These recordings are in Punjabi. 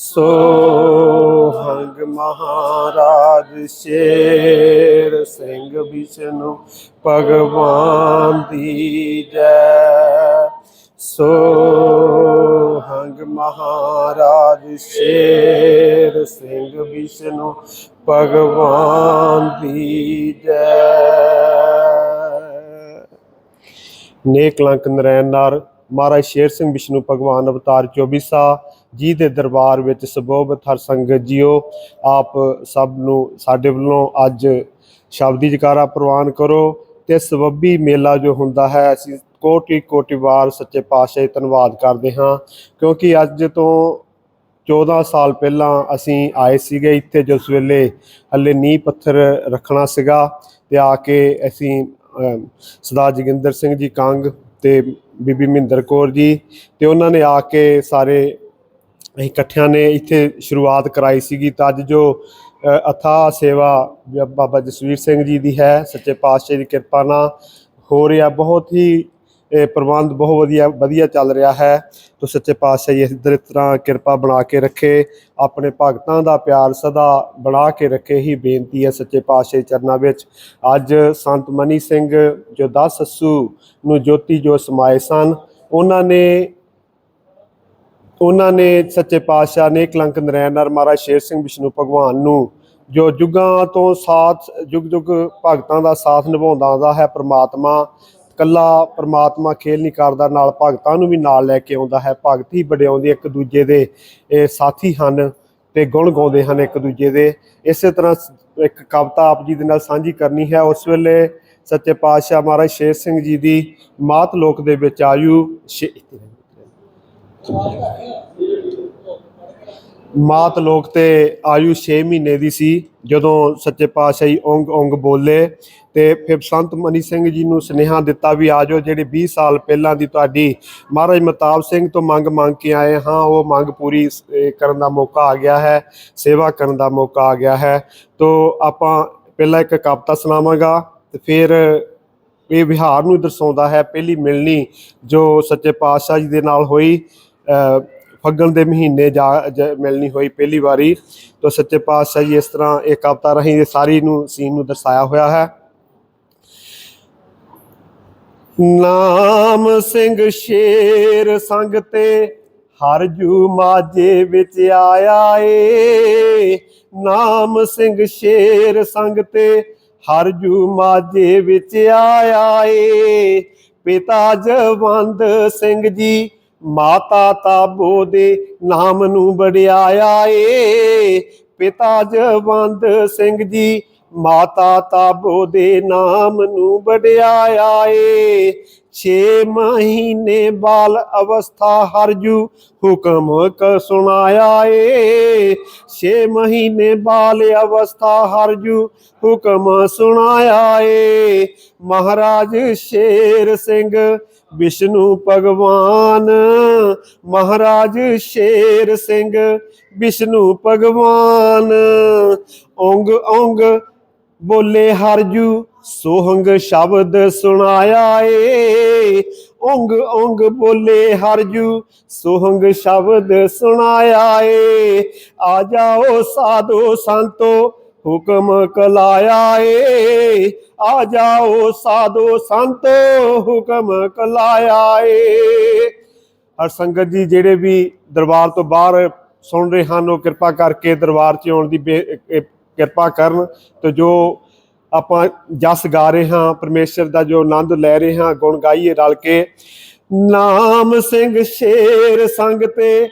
ਸੋ ਹੰਗ ਮਹਾਰਾਜ ਸ਼ੇਰ ਸਿੰਘ ਵਿਸ਼ਨੂੰ ਭਗਵਾਨ ਦੀ ਜੈ। ਸੋ ਹੰਗ ਮਹਾਰਾਜ ਸ਼ੇਰ ਸਿੰਘ ਵਿਸ਼ਨੂੰ ਭਗਵਾਨ ਦੀ ਜੈ। ਨੇਕ ਲੰਕ ਨਰੈਣ ਨਾਰ, ਮਹਾਰਾਜ ਸ਼ੇਰ ਸਿੰਘ ਵਿਸ਼ਨੂੰ ਭਗਵਾਨ ਅਵਤਾਰ 24ਸਾ ਜੀ ਦੇ ਦਰਬਾਰ ਵਿੱਚ ਸਬੋਬਤ ਹਰ ਸੰਗਤ ਜੀਓ ਆਪ ਸਭ ਨੂੰ ਸਾਡੇ ਵੱਲੋਂ ਅੱਜ ਸ਼ਬਦੀ ਜਕਾਰਾ ਪ੍ਰਵਾਨ ਕਰੋ ਤੇ ਸਬੱਬੀ ਮੇਲਾ ਜੋ ਹੁੰਦਾ ਹੈ ਅਸੀਂ ਕੋਟੀ ਕੋਟਿ ਵਾਰ ਸੱਚੇ ਪਾਤਸ਼ਾਹ ਦਾ ਧੰਨਵਾਦ ਕਰਦੇ ਹਾਂ ਕਿਉਂਕਿ ਅੱਜ ਤੋਂ 14 ਸਾਲ ਪਹਿਲਾਂ ਅਸੀਂ ਆਏ ਸੀਗੇ ਇੱਥੇ ਜਿਸ ਵੇਲੇ ਹੱਲੇ ਨੀਂਹ ਪੱਥਰ ਰੱਖਣਾ ਸੀਗਾ ਤੇ ਆ ਕੇ ਅਸੀਂ ਅਮ, ਸਰਦਾਰ ਜੋਗਿੰਦਰ ਸਿੰਘ ਜੀ ਕੰਗ ਤੇ ਬੀਬੀ ਮਹਿੰਦਰ ਕੌਰ ਜੀ ਤੇ ਉਹਨਾਂ ਨੇ ਆ ਕੇ ਸਾਰੇ ਅਸੀਂ ਇਕੱਠਿਆਂ ਨੇ ਇੱਥੇ ਸ਼ੁਰੂਆਤ ਕਰਾਈ ਸੀਗੀ ਤਾਂ ਅੱਜ ਜੋ ਅਥਾ ਸੇਵਾ ਬਾਬਾ ਜਸਵੀਰ ਸਿੰਘ ਜੀ ਦੀ ਹੈ, ਸੱਚੇ ਪਾਤਸ਼ਾਹ ਦੀ ਕਿਰਪਾ ਨਾਲ ਹੋ ਰਿਹਾ, ਬਹੁਤ ਹੀ, ਇਹ, ਪ੍ਰਬੰਧ ਬਹੁਤ ਵਧੀਆ ਵਧੀਆ ਚੱਲ ਰਿਹਾ ਹੈ। ਤੋ ਸੱਚੇ ਪਾਤਸ਼ਾਹ ਜੀ ਇਸ ਤਰ੍ਹਾਂ ਕਿਰਪਾ ਬਣਾ ਕੇ ਰੱਖੇ, ਆਪਣੇ ਭਗਤਾਂ ਦਾ ਪਿਆਰ ਸਦਾ ਬਣਾ ਕੇ ਰੱਖੇ ਹੀ ਬੇਨਤੀ ਹੈ ਸੱਚੇ ਪਾਤਸ਼ਾਹ ਚਰਨਾਂ ਵਿੱਚ। ਅੱਜ ਸੰਤ ਮਨੀ ਸਿੰਘ ਜੋ ਦਸ ਸੱਸੂ ਨੂੰ ਜੋਤੀ ਜੋ ਸਮਾਏ ਸਨ, ਉਹਨਾਂ ਨੇ ਉਹਨਾਂ ਨੇ ਸੱਚੇ ਪਾਤਸ਼ਾਹ ਨੇ ਕਲੰਕ ਨਰੈਣ ਨਰ ਮਹਾਰਾਜ ਸ਼ੇਰ ਸਿੰਘ ਵਿਸ਼ਨੂੰ ਭਗਵਾਨ ਨੂੰ, ਜੋ ਜੁਗਾਂ ਤੋਂ ਸਾਥ, ਜੁਗ ਜੁਗ ਭਗਤਾਂ ਦਾ ਸਾਥ ਨਿਭਾਉਂਦਾ ਆਉਂਦਾ ਹੈ, ਪ੍ਰਮਾਤਮਾ, ਕੱਲਾ ਪ੍ਰਮਾਤਮਾ ਖੇਲ ਨਹੀਂ ਕਰਦਾ, ਨਾਲ ਭਗਤਾਂ ਨੂੰ ਵੀ ਨਾਲ ਲੈ ਕੇ ਆਉਂਦਾ ਹੈ। ਭਗਤ ਹੀ ਵਡਿਆਉਂਦੇ ਇੱਕ ਦੂਜੇ ਦੇ ਸਾਥੀ ਹਨ ਤੇ ਗੁਣ ਗਾਉਂਦੇ ਹਨ ਇੱਕ ਦੂਜੇ ਦੇ। ਇਸੇ ਤਰ੍ਹਾਂ ਇੱਕ ਕਵਿਤਾ ਆਪ ਜੀ ਦੇ ਨਾਲ ਸਾਂਝੀ ਕਰਨੀ ਹੈ। ਉਸ ਵੇਲੇ ਸੱਚੇ ਪਾਤਸ਼ਾਹ ਮਹਾਰਾਜ ਸ਼ੇਰ ਸਿੰਘ ਜੀ ਦੀ ਮਾਤ ਲੋਕ ਦੇ ਵਿੱਚ ਆਯੂ ਛੇ- ਮਾਤ ਲੋਕ ਤੇ ਆਯੂ 6 ਮਹੀਨੇ ਦੀ ਸੀ, ਜਦੋਂ ਸੱਚੇ ਪਾਤਸ਼ਾਹੀ ਓੰਗ ਓੰਗ ਬੋਲੇ ਤੇ ਫਿਰ ਸੰਤ ਮਨੀ ਸਿੰਘ ਜੀ ਨੂੰ ਸੁਨੇਹਾ ਦਿੱਤਾ ਵੀ ਆਜੋ ਜਿਹੜੇ 20 ਸਾਲ ਪਹਿਲਾਂ ਦੀ ਤੁਹਾਡੀ ਮਹਾਰਾਜ ਮਤਾਬ ਸਿੰਘ ਤੋਂ ਮੰਗ ਮੰਗ ਕੇ ਆਏ ਹਾਂ, ਉਹ ਮੰਗ ਪੂਰੀ ਕਰਨ ਦਾ ਮੌਕਾ ਆ ਗਿਆ ਹੈ, ਸੇਵਾ ਕਰਨ ਦਾ ਮੌਕਾ ਆ ਗਿਆ ਹੈ। ਤੋ ਆਪਾਂ ਪਹਿਲਾਂ ਇੱਕ ਕਵਿਤਾ ਸੁਣਾਵਾਂਗਾ ਤੇ ਫਿਰ ਇਹ ਵਿਹਾਰ ਨੂੰ ਦਰਸਾਉਂਦਾ ਹੈ, ਪਹਿਲੀ ਮਿਲਣੀ ਜੋ ਸੱਚੇ ਪਾਤਸ਼ਾਹ ਜੀ ਦੇ ਨਾਲ ਹੋਈ। ਫੱਗਣ ਦੇ ਮਹੀਨੇ ਜਾ ਮਿਲਣੀ ਹੋਈ ਪਹਿਲੀ ਵਾਰੀ। ਤਾਂ ਸੱਚੇ ਪਾਤਸ਼ਾਹ ਜੀ ਇਸ ਤਰ੍ਹਾਂ ਇਹ ਕਵਿਤਾ ਰਾਹੀਂ ਸਾਰੀ ਨੂੰ, ਸੀਨ ਨੂੰ ਦਰਸਾਇਆ ਹੋਇਆ ਹੈ। ਨਾਮ ਸਿੰਘ ਸ਼ੇਰ ਸੰਗ ਤੇ ਹਰ ਜੂ ਮਾਝੇ ਵਿੱਚ ਆਇਆ ਏ। ਨਾਮ ਸਿੰਘ ਸ਼ੇਰ ਸੰਗ ਤੇ ਹਰ ਜੂ ਮਾਝੇ ਵਿੱਚ ਆਇਆ ਏ। ਪਿਤਾ ਜਵੰਦ ਸਿੰਘ ਜੀ ਮਾਤਾ ਤਾਬੋ ਦੇ ਨਾਮ ਨੂੰ ਵਡਿਆਇਆ ਏ। ਪਿਤਾ ਜਵੰਦ ਸਿੰਘ ਜੀ ਮਾਤਾ ਤਾਬੋ ਦੇ ਨਾਮ ਨੂੰ ਵਡਿਆਇਆ ਏ। 6 ਮਹੀਨੇ ਬਾਲ ਅਵਸਥਾ ਹਰਜੂ ਹੁਕਮ ਕ ਸੁਣਾਇਆ ਏ। 6 ਮਹੀਨੇ ਬਾਲ ਅਵਸਥਾ ਹਰਜੂ ਹੁਕਮ ਸੁਣਾਇਆ ਏ। ਮਹਾਰਾਜ ਸ਼ੇਰ ਸਿੰਘ, ਵਿਸ਼ਨੂੰ ਭਗਵਾਨ, ਮਹਾਰਾਜ ਸ਼ੇਰ ਸਿੰਘ ਵਿਸ਼ਨੂੰ ਭਗਵਾਨ। ਓੰਗ ਓੰਗ ਬੋਲੇ ਹਰਜੂ ਸੋਹੰਗ ਸ਼ਬਦ ਸੁਣਾਇਆ ਏ। ਓੰਗ ਓੰਗ ਬੋਲੇ ਹਰਜੂ ਸੋਹੰਗ ਸ਼ਬਦ ਸੁਣਾਇਆ ਏ। ਆ ਜਾਓ ਸਾਧੋ ਸੰਤੋ, ਹੁਕਮ ਕਲਾਇਆ ਏ। ਆ ਜਾਓ ਸਾਧੋ ਸੰਤੋ, ਹੁਕਮ ਕਲਾਇਆ ਏ। ਹਰ ਸੰਗਤ ਜੀ, ਜਿਹੜੇ ਵੀ ਦਰਬਾਰ ਤੋਂ ਬਾਹਰ ਸੁਣ ਰਹੇ ਹਨ, ਉਹ ਕਿਰਪਾ ਕਰਕੇ ਦਰਬਾਰ 'ਚ ਆਉਣ ਦੀ ਬੇ- ਕਿਰਪਾ ਕਰਨ ਤੇ ਜੋ ਆਪਾਂ ਜਸ ਗਾ ਰਹੇ ਹਾਂ, ਪਰਮੇਸ਼ਰ ਦਾ ਜੋ ਆਨੰਦ ਲੈ ਰਹੇ ਹਾਂ, ਗੁਣ ਗਾਈਏ ਰਲ ਕੇ। ਨਾਮ ਸਿੰਘ ਸ਼ੇਰ ਸੰਗ ਤੇ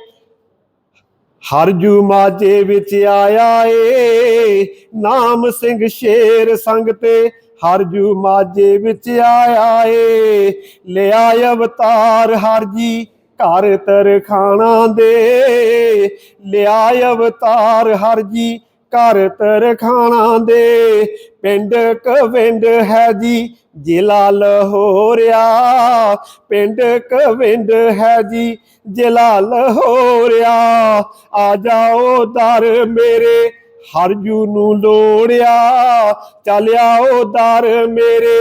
ਹਰ ਜੂ ਮਾਝੇ ਵਿੱਚ ਆਇਆ ਏ, ਨਾਮ ਸਿੰਘ ਸ਼ੇਰ ਸੰਗ ਤੇ ਹਰ ਜੂ ਮਾਝੇ ਵਿੱਚ ਆਇਆ ਏ। ਲਿਆ ਅਵਤਾਰ ਹਰ ਜੀ ਘਰ ਤਰਖਾਣਾ ਦੇ। ਲਿਆ ਅਵਤਾਰ ਹਰ ਜੀ, ਘਰ ਤਰਖਾਣਾ ਦੇ। ਪਿੰਡ ਕਵਿੰਡ ਹੈ ਜੀ, ਜ਼ਿਲ੍ਹਾ ਲਾਹੌਰਿਆ। ਪਿੰਡ ਕਵਿੰਡ ਹੈ ਜੀ, ਜ਼ਿਲ੍ਹਾ ਲਾਹੌਰਿਆ। ਆ ਜਾਓ ਦਰ ਮੇਰੇ ਹਰਜੂ ਨੂੰ ਲੋੜਿਆ। ਚੱਲਿਆ ਉਹ ਦਰ ਮੇਰੇ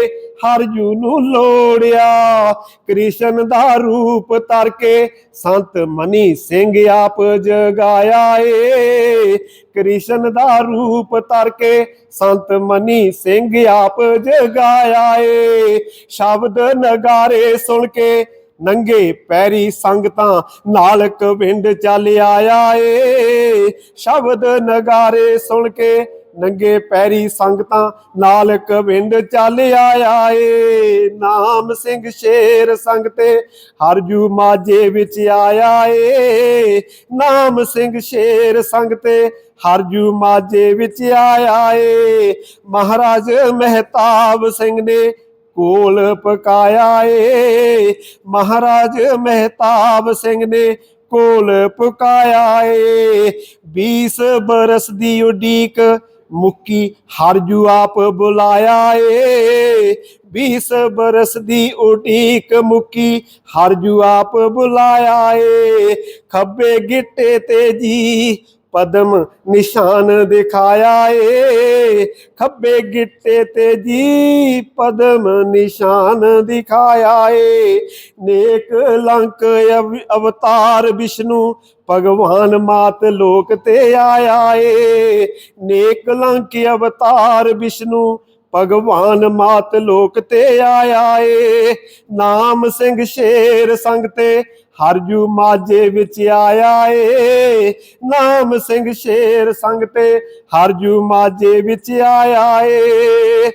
ਹਰਜੂ ਨੂੰ ਲੋੜਿਆ। ਕ੍ਰਿਸ਼ਨ ਦਾ ਰੂਪ ਤਰ ਕੇ ਸੰਤ ਮਨੀ ਸਿੰਘ ਆਪ ਜਗਾਇਆ ਏ ਕ੍ਰਿਸ਼ਨ ਦਾ ਰੂਪ ਤਰ ਕੇ ਸੰਤ ਮਨੀ ਸਿੰਘ ਆਪ ਜਗਾਇਆ ਏ ਸ਼ਬਦ ਨਗਾਰੇ ਸੁਣ ਕੇ ਨੰਗੇ ਪੈਰੀ ਸੰਗਤਾਂ ਨਾਲ ਕਵਿੰਡ ਚੱਲ ਆਇਆ ਏ ਸ਼ਬਦ ਨਗਾਰੇ ਸੁਣ ਕੇ ਨੰਗੇ ਪੈਰੀ ਸੰਗਤਾਂ ਨਾਲ ਕਵਿੰਡ ਚੱਲ ਆਇਆ ਏ ਨਾਮ ਸਿੰਘ ਸ਼ੇਰ ਸੰਗ ਤੇ ਹਰਜੂ ਮਾਜੇ ਵਿੱਚ ਆਇਆ ਏ ਨਾਮ ਸਿੰਘ ਸ਼ੇਰ ਸੰਗ ਤੇ ਹਰਜੂ ਮਾਜੇ ਵਿੱਚ ਆਇਆ ਏ ਮਹਾਰਾਜ ਮਹਿਤਾਬ ਸਿੰਘ ਨੇ ਕੋਲ ਪਕਾਇਆ ਏ। ਮਹਾਰਾਜ ਮਹਿਤਾਬ ਸਿੰਘ ਨੇ ਕੋਲ ਪਕਾਇਆ ਏ। 20 ਬਰਸ ਦੀ ਉਡੀਕ ਮੁੱਕੀ ਹਰਜੂ ਆਪ ਬੁਲਾਇਆ ਏ। 20 ਬਰਸ ਦੀ ਉਡੀਕ ਮੁੱਕੀ ਹਰਜੂ ਆਪ ਬੁਲਾਇਆ ਏ। ਖੱਬੇ ਗਿੱਟੇ ਤੇ ਜੀ ਪਦਮ ਨਿਸ਼ਾਨ ਦਿਖਾਇਆ ਏ। ਖੱਬੇ ਗਿੱਟੇ ਤੇ ਜੀ ਪਦਮ ਨਿਸ਼ਾਨ ਦਿਖਾਇਆ ਏ। ਨੇਕ ਲੰਕ ਅਵ- ਅਵਤਾਰ ਵਿਸ਼ਨੂੰ, ਭਗਵਾਨ ਮਾਤ ਲੋਕ ਤੇ ਆਇਆ ਏ। ਨੇਕ ਲੰਕ ਅਵਤਾਰ ਵਿਸ਼ਨੂੰ, ਭਗਵਾਨ ਮਾਤ ਲੋਕ ਤੇ ਆਇਆ ਏ। ਨਾਮ ਸਿੰਘ ਸ਼ੇਰ ਸੰਗ ਤੇ ਹਰਜੂ ਮਾਝੇ ਵਿੱਚ ਆਇਆ ਏ, ਨਾਮ ਸਿੰਘ ਸ਼ੇਰ ਸੰਗ ਤੇ ਹਰਜੂ ਮਾਝੇ ਵਿੱਚ ਆਇਆ ਏ।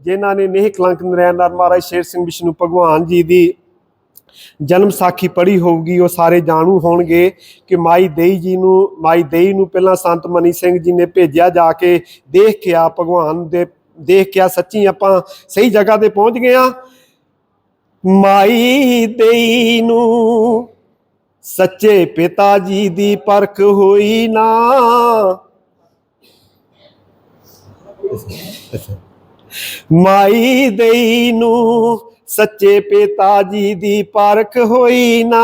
ਜਿਨ੍ਹਾਂ ਨੇ ਨਹੀਂ ਕਲੰਕ ਨਰੈਣਦਾਰ ਮਹਾਰਾਜ ਸ਼ੇਰ ਸਿੰਘ ਵਿਸ਼ਨੂੰ ਭਗਵਾਨ ਜੀ ਦੀ ਜਨਮ ਸਾਖੀ ਪੜ੍ਹੀ ਹੋਊਗੀ, ਉਹ ਸਾਰੇ ਜਾਣੂ ਹੋਣਗੇ ਕਿ ਮਾਈ ਦੇਈ ਜੀ ਨੂੰ, ਮਾਈ ਦੇਈ ਨੂੰ ਪਹਿਲਾਂ ਸੰਤ ਮਨੀ ਸਿੰਘ ਜੀ ਨੇ ਭੇਜਿਆ ਜਾ ਕੇ ਦੇਖ ਕੇ ਆ ਭਗਵਾਨ ਦੇ, ਦੇਖ ਕੇ ਆ ਸੱਚੀ ਆਪਾਂ ਸਹੀ ਜਗ੍ਹਾ ਤੇ ਪਹੁੰਚ ਗਏ ਆ। ਮਾਈ ਦੇਈ ਨੂੰ ਸੱਚੇ ਪਿਤਾ ਜੀ ਦੀ ਪਰਖ ਹੋਈ ਨਾ। ਮਾਈ ਦੇਈ ਨੂੰ ਸੱਚੇ ਪਿਤਾ ਜੀ ਦੀ ਪਰਖ ਹੋਈ ਨਾ।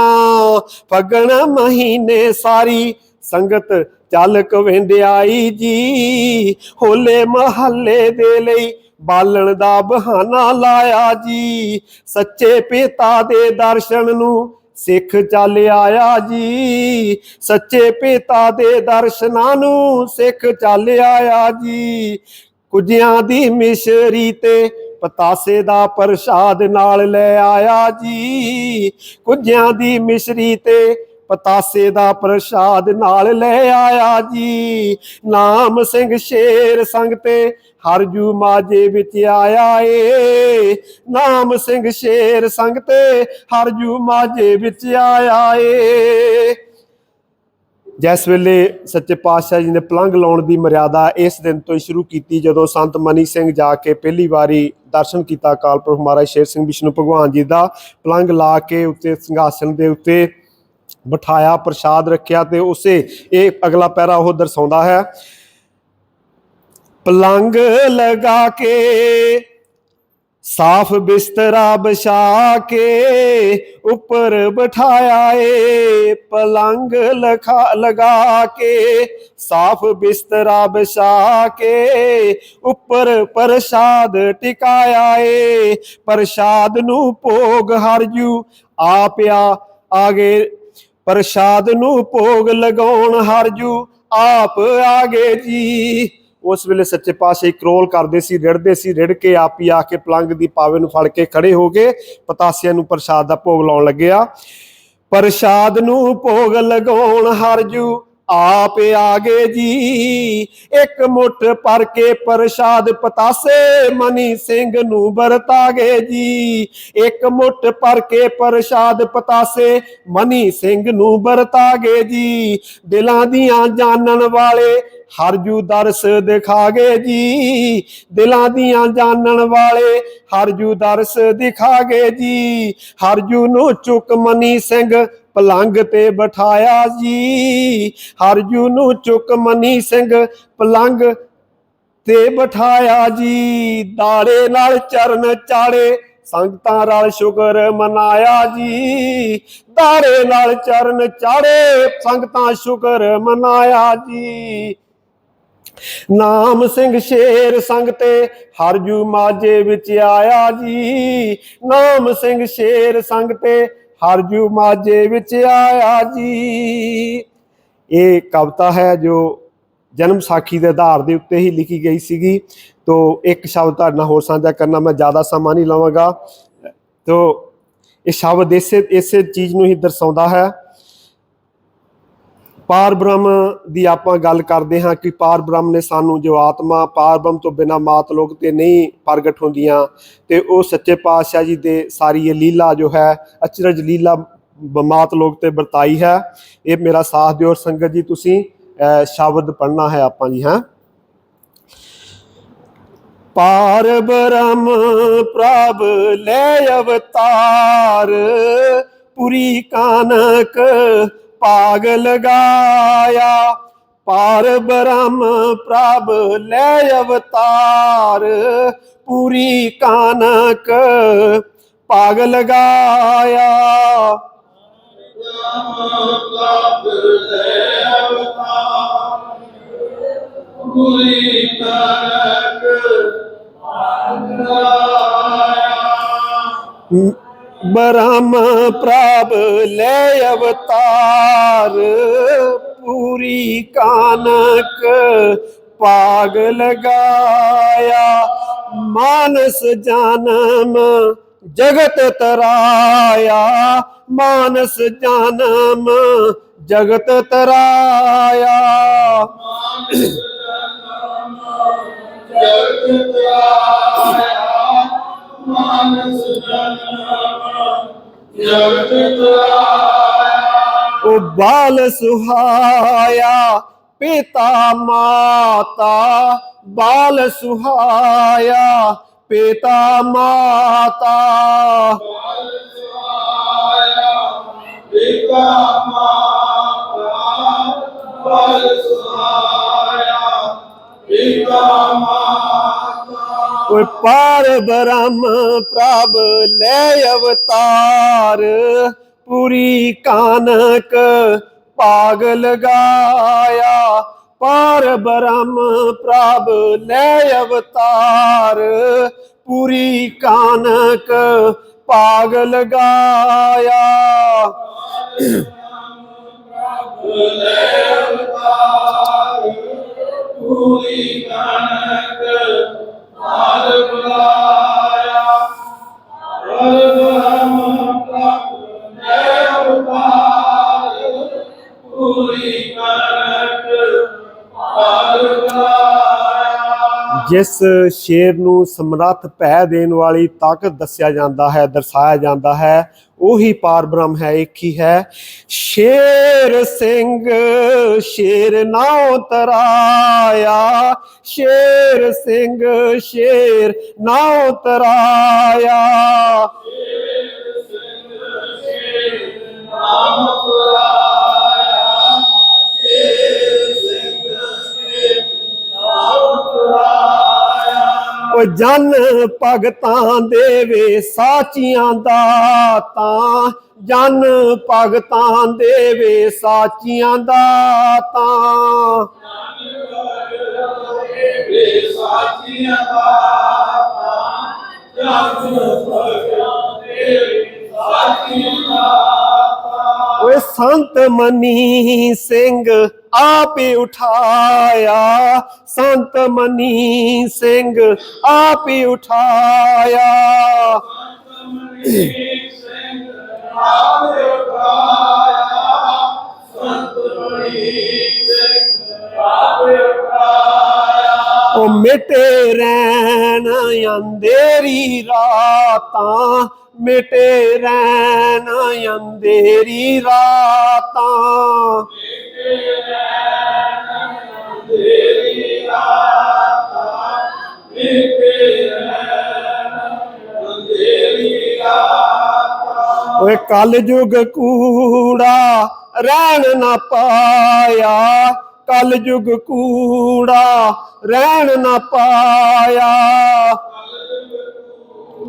ਫਗਣ ਮਹੀਨੇ ਸਾਰੀ ਸੰਗਤ ਚੱਲ ਕਵਿੰਡਿਆਈ ਜੀ। ਹੋਲੇ ਮਹੱਲੇ ਦੇ ਲਈ ਬਾਲਣ ਦਾ ਬਹਾਨਾ ਲਾਇਆ ਜੀ। ਸੱਚੇ ਪਿਤਾ ਦੇ ਦਰਸ਼ਨ ਨੂੰ ਸਿੱਖ ਚੱਲ ਆਇਆ ਜੀ। ਸੱਚੇ ਪਿਤਾ ਦੇ ਦਰਸ਼ਨਾਂ ਨੂੰ ਸਿੱਖ ਚੱਲ ਆਇਆ ਜੀ। ਕੁਝਿਆਂ ਦੀ ਮਿਸ਼ਰੀ ਤੇ ਪਤਾਸੇ ਦਾ ਪ੍ਰਸ਼ਾਦ ਨਾਲ ਲੈ ਆਇਆ ਜੀ। ਕੁਝਿਆਂ ਦੀ ਮਿਸ਼ਰੀ ਤੇ ਪਤਾਸੇ ਦਾ ਪ੍ਰਸ਼ਾਦ ਨਾਲ ਲੈ ਆਇਆ ਜੀ। ਨਾਮ ਸਿੰਘ ਸ਼ੇਰ ਸੰਗ ਤੇ ਹਰਜੂ ਮਾਜੇ ਵਿੱਚ ਆਇਆ ਏ। ਨਾਮ ਸਿੰਘ ਸ਼ੇਰ ਸੰਗ ਤੇ ਹਰਜੂ ਮਾਜੇ ਵਿੱਚ ਆਇਆ ਏ। ਜਿਸ ਵੇਲੇ ਸੱਚੇ ਪਾਤਸ਼ਾਹ ਜੀ ਨੇ ਪਲੰਘ ਲਾਉਣ ਦੀ ਮਰਿਆਦਾ ਇਸ ਦਿਨ ਤੋਂ ਹੀ ਸ਼ੁਰੂ ਕੀਤੀ, ਜਦੋਂ ਸੰਤ ਮਨੀ ਸਿੰਘ ਜਾ ਕੇ ਪਹਿਲੀ ਵਾਰੀ ਦਰਸ਼ਨ ਕੀਤਾ ਅਕਾਲ ਪੁਰਖ ਮਹਾਰਾਜ ਸ਼ੇਰ ਸਿੰਘ ਵਿਸ਼ਨੂੰ ਭਗਵਾਨ ਜੀ ਦਾ, ਪਲੰਘ ਲਾ ਕੇ ਉੱਤੇ ਸਿੰਘਾਸਨ ਦੇ ਉੱਤੇ ਬਿਠਾਇਆ, ਪ੍ਰਸ਼ਾਦ ਰੱਖਿਆ ਤੇ ਉਸੇ ਇਹ ਅਗਲਾ ਪੈਰਾ ਉਹ ਦਰਸਾਉਂਦਾ ਹੈ। ਪਲੰਗ ਲਗਾ ਕੇ, ਸਾਫ਼ ਬਿਸਤਰਾ ਵਿਛਾ ਕੇ ਉੱਪਰ ਬਿਠਾਇਆ ਏ। ਪਲੰਗ ਲਖਾ, ਲਗਾ ਕੇ, ਸਾਫ਼ ਬਿਸਤਰਾ ਵਿਛਾ ਕੇ ਉੱਪਰ ਪ੍ਰਸ਼ਾਦ ਟਿਕਾਇਆ ਏ। ਪ੍ਰਸ਼ਾਦ ਨੂੰ ਭੋਗ ਹਰਜੂ ਆਪਿਆ ਆਗੇ ਪ੍ਰਸ਼ਾਦ ਨੂੰ ਭੋਗ ਲਗਾਉਣ ਹਰਜੂ ਆਪ ਆਗੇ ਜੀ। ਉਸ ਵੇਲੇ ਸੱਚੇ ਪਾਤਸ਼ਾਹ ਕਰੋਲ ਕਰਦੇ ਸੀ ਰਿੜਦੇ ਸੀ ਰਿੜ ਕੇ ਆਪ ਹੀ ਆ ਕੇ ਪਲੰਗ ਦੀ ਪਾਵੇ ਨੂੰ ਫੜ ਕੇ ਖੜੇ ਹੋ ਗਏ। ਪਤਾਸਿਆਂ ਨੂੰ ਪ੍ਰਸ਼ਾਦ ਦਾ ਭੋਗ ਲਾਉਣ ਲੱਗਿਆ। ਪ੍ਰਸ਼ਾਦ ਨੂੰ ਭੋਗ ਲਗਾਉਣ ਹਰਜੂ ਆਪ ਆਗੇ ਜੀ। ਇੱਕ ਮੁੱਠ ਭਰ ਕੇ ਪ੍ਰਸ਼ਾਦ ਪਤਾਸੇ ਮਨੀ ਸਿੰਘ ਨੂੰ ਵਰਤਾਗੇ ਜੀ। ਇੱਕ ਮੁੱਠ ਭਰ ਕੇ ਪ੍ਰਸ਼ਾਦ ਪਤਾਸੇ ਮਨੀ ਸਿੰਘ ਨੂੰ ਵਰਤਾਗੇ ਜੀ। ਦਿਲਾਂ ਦੀਆਂ ਜਾਣਨ ਵਾਲੇ ਹਰਜੂ ਦਰਸ ਦਿਖਾਗੇ ਜੀ। ਦਿਲਾਂ ਦੀਆਂ ਜਾਣਨ ਵਾਲੇ ਹਰਜੂ ਦਰਸ ਦਿਖਾਗੇ ਜੀ। ਹਰਜੂ ਨੂੰ ਚੁੱਕ ਮਨੀ ਸਿੰਘ ਪਲੰਗ ਤੇ ਬਿਠਾਇਆ ਜੀ। ਹਰਜੂ ਨੂੰ ਚੁੱਕ ਮਨੀ ਸਿੰਘ ਪਲੰਗ ਤੇ ਬਿਠਾਇਆ ਜੀ। ਦਾੜੇ ਨਾਲ ਚਰਨ ਚਾੜੇ, ਸੰਗਤਾਂ ਨਾਲ ਸ਼ੁਕਰ ਮਨਾਇਆ ਜੀ। ਦਾੜੇ ਨਾਲ ਚਰਨ ਚਾੜੇ, ਸੰਗਤਾਂ ਸ਼ੁਕਰ ਮਨਾਇਆ ਜੀ। ਨਾਮ ਸਿੰਘ ਸ਼ੇਰ ਸੰਗ ਤੇ ਹਰਜੂ ਮਾਝੇ ਵਿੱਚ ਆਇਆ ਜੀ। ਨਾਮ ਸਿੰਘ ਸ਼ੇਰ ਸੰਗ ਤੇ ਹਰਜੂ ਮਾਝੇ ਵਿੱਚ ਆਇਆ ਜੀ। ਇਹ ਕਵਿਤਾ ਹੈ ਜੋ ਜਨਮ ਸਾਖੀ ਦੇ ਆਧਾਰ ਦੇ ਉੱਤੇ ਹੀ ਲਿਖੀ ਗਈ ਸੀਗੀ। ਤੋ ਇੱਕ ਸ਼ਬਦ ਤੁਹਾਡੇ ਨਾਲ ਹੋਰ ਸਾਂਝਾ ਕਰਨਾ, ਮੈਂ ਜ਼ਿਆਦਾ ਸਮਾਂ ਨਹੀਂ ਲਵਾਂਗਾ। ਤੋ ਇਹ ਸ਼ਬਦ ਇਸੇ ਇਸੇ ਚੀਜ਼ ਨੂੰ ਹੀ ਦਰਸਾਉਂਦਾ ਹੈ। ਪਾਰ ਬ੍ਰਹਮ ਦੀ ਆਪਾਂ ਗੱਲ ਕਰਦੇ ਹਾਂ ਕਿ ਪਾਰ ਬ੍ਰਹਮ ਨੇ ਸਾਨੂੰ ਜੋ ਆਤਮਾ ਪਾਰ ਬ੍ਰਹਮ ਤੋਂ ਬਿਨਾ ਮਾਤ ਲੋਕ ਤੇ ਨਹੀਂ ਪ੍ਰਗਟ ਹੁੰਦੀਆਂ। ਤੇ ਉਹ ਸੱਚੇ ਪਾਤਸ਼ਾਹ ਜੀ ਦੇ ਸਾਰੀ ਇਹ ਲੀਲਾ ਜੋ ਹੈ ਅਚਰਜ ਲੀਲਾ ਬ- ਮਾਤ ਲੋਕ ਤੇ ਵਰਤਾਈ ਹੈ। ਇਹ ਮੇਰਾ ਸਾਥ ਦਿਓ ਸੰਗਤ ਜੀ ਤੁਸੀਂ ਅਹ, ਸ਼ਬਦ ਪੜ੍ਹਨਾ ਹੈ ਆਪਾਂ ਜੀ ਹਾਂ। ਪਾਰ ਬ੍ਰਹਮ ਪ੍ਰਭ ਲੈ ਅਵਤਾਰ ਪੁਰੀ ਕਾਨਕ ਪਾਗ ਲਗਾਇਆ ਪਾਰ ਬ੍ਰਹਮ ਪ੍ਰਭ ਲੈ ਅਵਤਾਰ। ਪੂਰੀ ਕਾਨਕ ਪਾਗ ਲਗਾਇਆ ਗੁਰੀ ਕਰਕ ਬ੍ਰਹਮ ਪ੍ਰਭ ਲੈ ਅਵਤਾਰ, ਪੂਰੀ ਕਾਨਕ ਪਾਗ ਲਗਾਇਆ। ਮਾਨਸ ਜਨਮ ਜਗਤ ਤਰਾਇਆ। ਮਾਨਸ ਜਨਮ ਜਗਤ ਤਰਾਇਆ। ਜਗਤ ਆਇਆ ਮਾਨਸ ਜਨਮ ਜਗਤ ਆਇਆ ਉਹ ਬਾਲ ਸੁਹਾਇਆ ਪਿਤਾ ਮਾਤਾ ਬਾਲ ਸੁਹਾਇਆ ਪਿਤਾ ਮਾਤਾ। ਪਿਤਾ ਓਏ ਪਾਰ ਬ੍ਰਹਮ ਪ੍ਰਭ ਲੈ ਅਵਤਾਰ। ਪੂਰੀ ਕਾਨਕ ਪਾਗ ਲਗਾਇਆ। ਪਾਰ ਬ੍ਰਹਮ ਪ੍ਰਭ ਲੈ ਅਵਤਾਰ। ਪੂਰੀ ਕਾਨਕ ਪਾਗ ਲਗਾਇਆ। ਪੂਰੀ ਕਨਕ ਆਲ ਬੁਲਾਇਆ ਜਿਸ ਸ਼ੇਰ ਨੂੰ ਸਮਰੱਥ ਭੈ ਦੇਣ ਵਾਲੀ ਤਾਕਤ ਦੱਸਿਆ ਜਾਂਦਾ ਹੈ, ਦਰਸਾਇਆ ਜਾਂਦਾ ਹੈ, ਉਹੀ ਪਾਰ ਬ੍ਰਹਮ ਹੈ, ਇੱਕ ਹੀ ਹੈ। ਸ਼ੇਰ ਸਿੰਘ, ਸ਼ੇਰ ਨਾਉ ਤਰਾਇਆ ਸ਼ੇਰ ਸਿੰਘ, ਸ਼ੇਰ ਨਾਉ ਤਰਾਇਆ ਨਾਮ ਪੁਰਾਇਆ ਸੇ ਸਿੰਘ ਉਹ ਜਨ ਭਗਤਾਂ ਦੇਵੇ ਸਾਚੀਆਂ ਦਾਤਾਂ। ਜਨ ਭਗਤਾਂ ਦੇਵੇ ਸਾਚੀਆਂ ਦਾਤਾਂ। ਵੇ ਸਾਚੀਆਂ ਬਾਤਾਂ ਜਗ ਭਗਵਾਨ ਦੇ ਸਾਚੀਆਂ ਓਏ ਸੰਤ ਮਨੀ ਸਿੰਘ ਆਪੇ ਉਠਾਇਆ। ਸੰਤ ਮਨੀ ਸਿੰਘ ਆਪੇ ਉਠਾਇਆ। ਸਿੰਘ ਆਵੇ ਉਠਾਇਆ ਸੰਤ ਰਾਤਾਂ ਸਿੰਘ ਮਿਟੇ ਰਹਿਣ ਅੰਧੇਰੀ ਰਾਤਾਂ। ਮਿਟੇ ਰਹਿਣ ਅੰਧੇਰੀ ਰਾਤਾਂ ਤੇਰੀ ਰਹਿਣ ਤੇਰੀ ਰਾਤਾਂ ਓਏ ਕਲ ਯੁਗ ਕੂੜਾ ਰਹਿਣ ਨਾ ਪਾਇਆ। ਕਲ ਯੁਗ ਕੂੜਾ ਰਹਿਣ ਨਾ ਪਾਇਆ।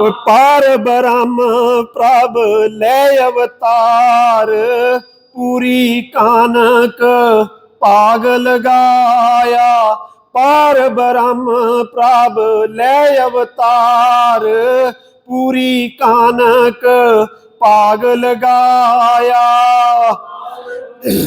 ਓਏ ਪਾਰ ਬ੍ਰਹਮ ਪ੍ਰਭ ਲੈ ਅਵਤਾਰ, ਪੂਰੀ ਕਾਨਕ ਪਾਗ ਲਗਾਇਆ। ਪਾਰ ਬ੍ਰਹਮ ਪ੍ਰਭ ਲੈ ਅਵਤਾਰ, ਪੂਰੀ ਕਾਨਕ ਪਾਗ ਲਗਾਇਆ। ਓਏ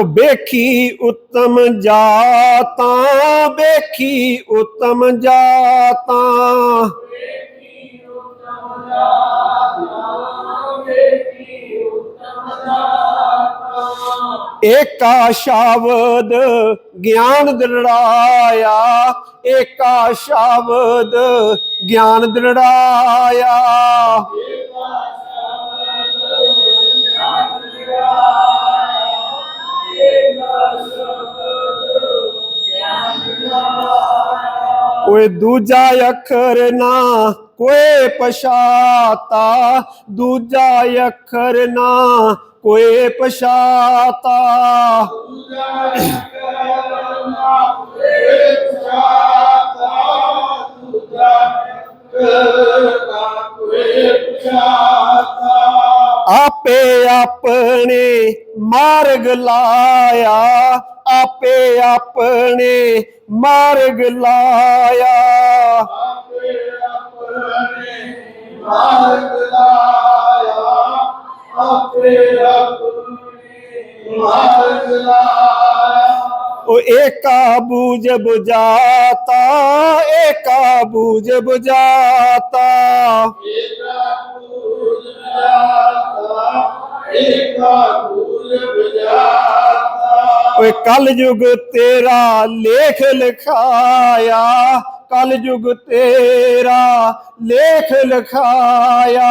ਉਹ ਵੇਖੀ ਉਤਮ ਜਾਤਾਂ, ਵੇਖੀ ਉਤਮ ਜਾਤਾਂ। ਏਕਾ ਸ਼ਬਦ ਗਿਆਨ ਦ੍ਰਿੜਾਇਆ। ਏਕਾ ਸ਼ਬਦ ਗਿਆਨ ਦ੍ਰਿੜਾਇਆ। ਓਏ ਦੂਜਾ ਅੱਖਰ ਨਾ ਕੋਈ ਪਛਾਤਾ। ਦੂਜਾ ਅੱਖਰ ਨਾ ਕੋਈ ਪਛਾਤਾ। ਆਪੇ ਆਪਣੇ ਮਾਰਗ ਲਾਇਆ ਆਪੇ ਆਪਣੇ ਮਾਰਗ ਲਾਇਆ। ਉਹ ਏਕਾ ਬੂਝ 부ਜਾਤਾ ਏਕਾ ਬੂਝ 부ਜਾਤਾ ਓਏ ਕਲ ਯੁਗ ਤੇਰਾ ਲੇਖ ਲਿਖਾਇਆ। ਕਲ ਯੁਗ ਤੇਰਾ ਲੇਖ ਲਿਖਾਇਆ।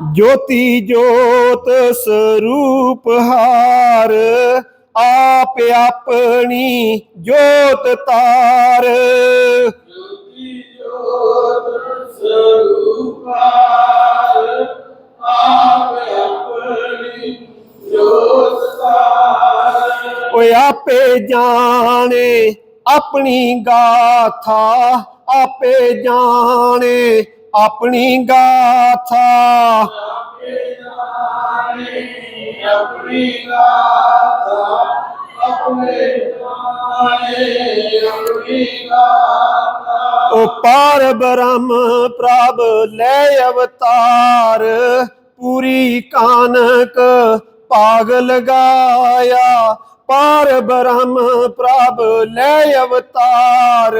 ਜੋਤੀ ਜੋਤ ਸਰੂਪ ਹਾਰ ਆਪ ਆਪਣੀ ਜੋਤ ਤਾਰ। ਓਏ ਆਪੇ ਜਾਣੇ ਆਪਣੀ ਗਾਥਾ ਆਪੇ ਜਾਣੇ ਆਪਣੀ ਗਾਥਾ। ਆਪਣੀ ਗਾਥਾ ਆਪਣੇ ਜਾਣੇ ਆਪਣੀ ਗਾਥਾ ਓ ਪਾਰ ਬ੍ਰਹਮ ਪ੍ਰਭ ਲੈ ਅਵਤਾਰ, ਪੂਰੀ ਕਾਨਕ ਪਾਗ ਲਗਾਇਆ। ਪਾਰ ਬ੍ਰਹਮ ਪ੍ਰਭ ਲੈ ਅਵਤਾਰ,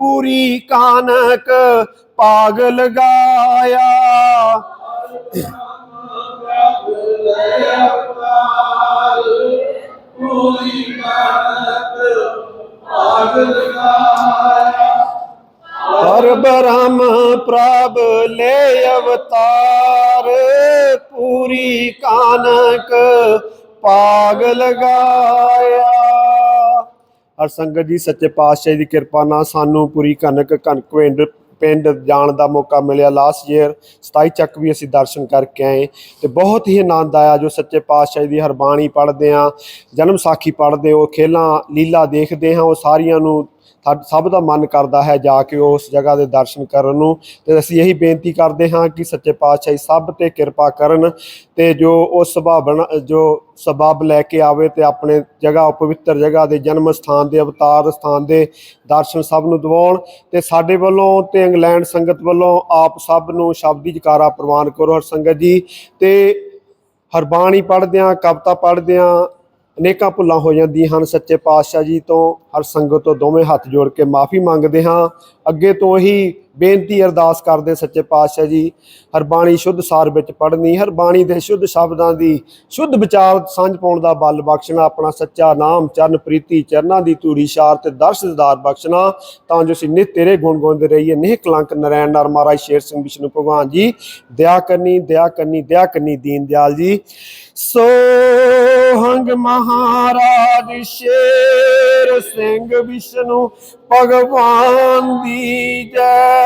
ਪੂਰੀ ਕਾਨਕ ਪਾਗ ਲਗਾਇਆ। ਪ੍ਰਭ ਲੈ ਅਵਤਾਰ ਪੂਰੀ ਕਾਨਤ ਭਾਗ ਲਗਾਇਆ ਹਰ ਬ੍ਰਹਮ ਪ੍ਰਭ ਲੈ ਅਵਤਾਰ, ਪੂਰੀ ਕਾਨਕ ਪਾਗ ਲਗਾਇਆ ਹਰ ਸੰਗਤ ਜੀ, ਸੱਚੇ ਪਾਤਸ਼ਾਹ ਦੀ ਕਿਰਪਾ ਨਾਲ ਸਾਨੂੰ ਪੂਰੀ ਕਨਕ ਕਨਕ ਪਿੰਡ ਪਿੰਡ ਜਾਣ ਦਾ ਮੌਕਾ ਮਿਲਿਆ। ਲਾਸਟ ਈਅਰ 27 ਚੱਕ ਵੀ ਅਸੀਂ ਦਰਸ਼ਨ ਕਰਕੇ ਆਏ। ਤੇ ਬਹੁਤ ਹੀ ਆਨੰਦ ਆਇਆ ਜੋ ਸੱਚੇ ਪਾਤਸ਼ਾਹ ਦੀ ਹਰਬਾਣੀ ਪੜ੍ਹਦੇ ਆ ਜਨਮ ਸਾਖੀ ਪੜ੍ਹਦੇ ਉਹ ਖੇਲਾਂ, ਲੀਲਾ ਦੇਖਦੇ ਹਾਂ, ਉਹ ਸਾਰੀਆਂ ਨੂੰ ਸਭ ਦਾ ਮਨ ਕਰਦਾ ਹੈ ਜਾ ਕੇ ਉਸ ਜਗ੍ਹਾ ਦੇ ਦਰਸ਼ਨ ਕਰਨ ਨੂੰ। ਤੇ ਅਸੀਂ ਇਹੀ ਬੇਨਤੀ ਕਰਦੇ ਹਾਂ ਕਿ ਸੱਚੇ ਪਾਤਸ਼ਾਹ ਸਭ ਤੇ ਕਿਰਪਾ ਕਰਨ ਤੇ ਜੋ ਉਸ ਸੁਭਾਵਨਾ ਜੋ ਸਬਬ ਲੈ ਕੇ ਆਵੇ ਤੇ ਆਪਣੇ ਜਗ੍ਹਾ, ਪਵਿੱਤਰ ਜਗ੍ਹਾ ਦੇ ਜਨਮ ਸਥਾਨ ਦੇ, ਅਵਤਾਰ ਸਥਾਨ ਦੇ ਦਰਸ਼ਨ ਸਭ ਨੂੰ ਦਿਵਾਉਣ ਤੇ ਸਾਡੇ ਵੱਲੋਂ ਤੇ ਇੰਗਲੈਂਡ ਸੰਗਤ ਵੱਲੋਂ ਆਪ ਸਭ ਨੂੰ ਸ਼ਬਦੀ ਜਕਾਰਾ ਪ੍ਰਵਾਨ ਕਰੋ ਹਰ ਸੰਗਤ ਜੀ। ਤੇ ਹਰਬਾਣੀ ਪੜ੍ਹਦਿਆਂ, ਕਵਿਤਾ ਪੜ੍ਹਦਿਆਂ ਅਨੇਕਾਂ ਭੁੱਲਾਂ ਹੋ ਜਾਂਦੀਆਂ ਹਨ। ਸੱਚੇ ਪਾਤਸ਼ਾਹ ਜੀ ਤੋਂ ਹਰ ਸੰਗਤ ਤੋਂ ਦੋਵੇਂ ਹੱਥ ਜੋੜ ਕੇ ਮਾਫੀ ਮੰਗਦੇ ਹਾਂ। ਅੱਗੇ ਤੋਂ ਹੀ ਬੇਨਤੀ ਅਰਦਾਸ ਕਰਦੇ ਸੱਚੇ ਪਾਤਸ਼ਾਹ ਜੀ, ਹਰ ਬਾਣੀ ਸ਼ੁੱਧ ਸਾਰ ਵਿੱਚ ਪੜ੍ਹਨੀ ਹਰਬਾਣੀ ਦੇ ਸ਼ੁੱਧ ਸ਼ਬਦਾਂ ਦੀ ਸ਼ੁੱਧ ਵਿਚਾਰ ਸਾਂਝ ਪਾਉਣ ਦਾ ਬਲ ਬਖਸ਼ਣਾ, ਆਪਣਾ ਸੱਚਾ ਨਾਮ, ਚਰਨ ਪ੍ਰੀਤੀ, ਚਰਨਾਂ ਦੀ ਧੂੜੀ ਸ਼ਾਰ ਤੇ ਦਰਸ਼ ਦਿਦਾਰ ਬਖਸ਼ਣਾ, ਤਾਂ ਜੋ ਅਸੀਂ ਨਿਤ ਤੇਰੇ ਗੁਣ ਗਾਉਂਦੇ ਰਹੀਏ ਨਿਹ ਕਲੰਕ ਨਰੈਣ ਨਰ ਮਹਾਰਾਜ ਸ਼ੇਰ ਸਿੰਘ ਵਿਸ਼ਨੂੰ ਭਗਵਾਨ ਜੀ, ਦਇਆ ਕਰਨੀ ਦਇਆ ਕਰਨੀ ਦਇਆ ਕਰਨੀ ਦੀਨ ਦਿਆਲ ਜੀ। ਸੋ ਹੰਗ ਮਹਾਰਾਜ ਸ਼ੇਰ ਸਿੰਘ ਵਿਸ਼ਨੂੰ ਭਗਵਾਨ ਦੀ ਜੈ।